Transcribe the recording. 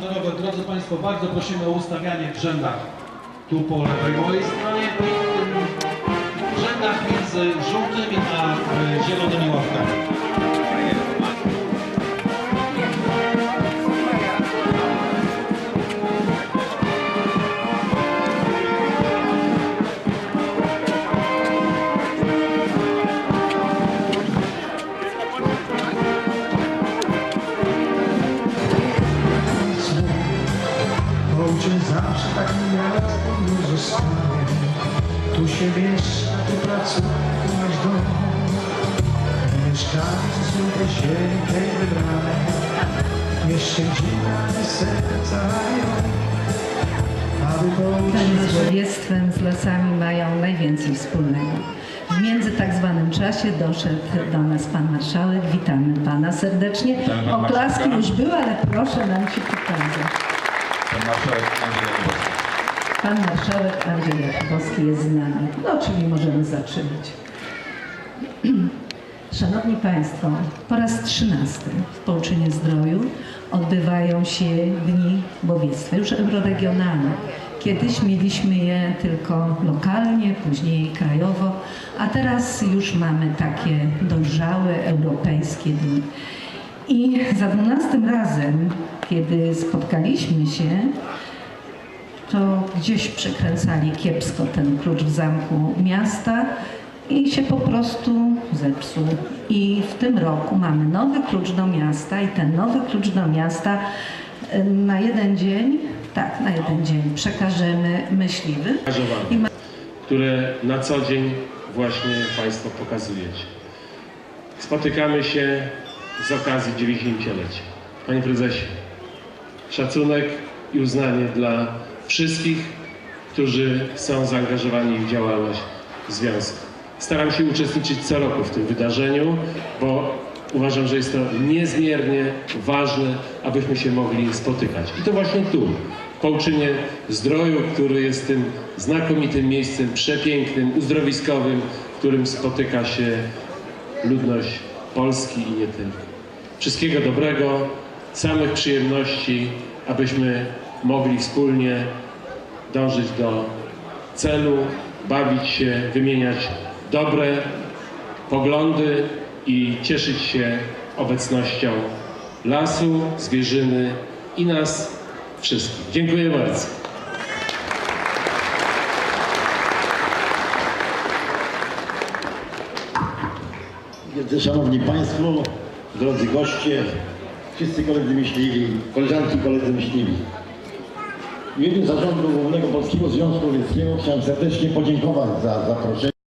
Honorowe, drodzy Państwo, bardzo prosimy o ustawianie w rzędach tu po lewej mojej stronie w rzędach między żółtymi a e, zielonymi ławkami. Zostanie. Tu się mieszka, tu pracuje, tu masz dom. Mieszkańcy są tej ziemi, tej wybranej. Nie szczędzina, nie serca Ten z łowiectwem, z lasami mają najwięcej wspólnego. W między tak zwanym czasie doszedł do nas pan marszałek. Witamy pana serdecznie. Oklaski już były, ale proszę nam się pokazać. Pan marszałek Andrzej. Pan marszałek Andrzej Jakubowski jest z nami. No, czyli możemy zaczynać. Szanowni Państwo, po raz trzynasty w Połczynie Zdroju odbywają się Dni Łowiectwa, już euroregionalne. Kiedyś mieliśmy je tylko lokalnie, później krajowo, a teraz już mamy takie dojrzałe, europejskie dni. I za dwunastym razem, kiedy spotkaliśmy się, to gdzieś przekręcali kiepsko ten klucz w zamku miasta i się po prostu zepsuł. I w tym roku mamy nowy klucz do miasta i ten nowy klucz do miasta na jeden dzień, tak, na jeden dzień przekażemy myśliwym. Ma- które na co dzień właśnie Państwo pokazujecie. Spotykamy się z okazji 90-lecia. Panie Prezesie, szacunek i uznanie dla wszystkich, którzy są zaangażowani w działalność związku. Staram się uczestniczyć co roku w tym wydarzeniu, bo uważam, że jest to niezmiernie ważne, abyśmy się mogli spotykać. I to właśnie tu, w Połczynie Zdroju, który jest tym znakomitym miejscem, przepięknym, uzdrowiskowym, w którym spotyka się ludność Polski i nie tylko. Wszystkiego dobrego, samych przyjemności, abyśmy mogli wspólnie dążyć do celu, bawić się, wymieniać dobre poglądy i cieszyć się obecnością lasu, zwierzyny i nas wszystkich. Dziękuję bardzo. Wielce Szanowni Państwo, drodzy goście, wszyscy koledzy myśliwi, koleżanki i koledzy myśliwi. W imieniu Zarządu Głównego Polskiego Związku Łowieckiego chciałem serdecznie podziękować za zaproszenie.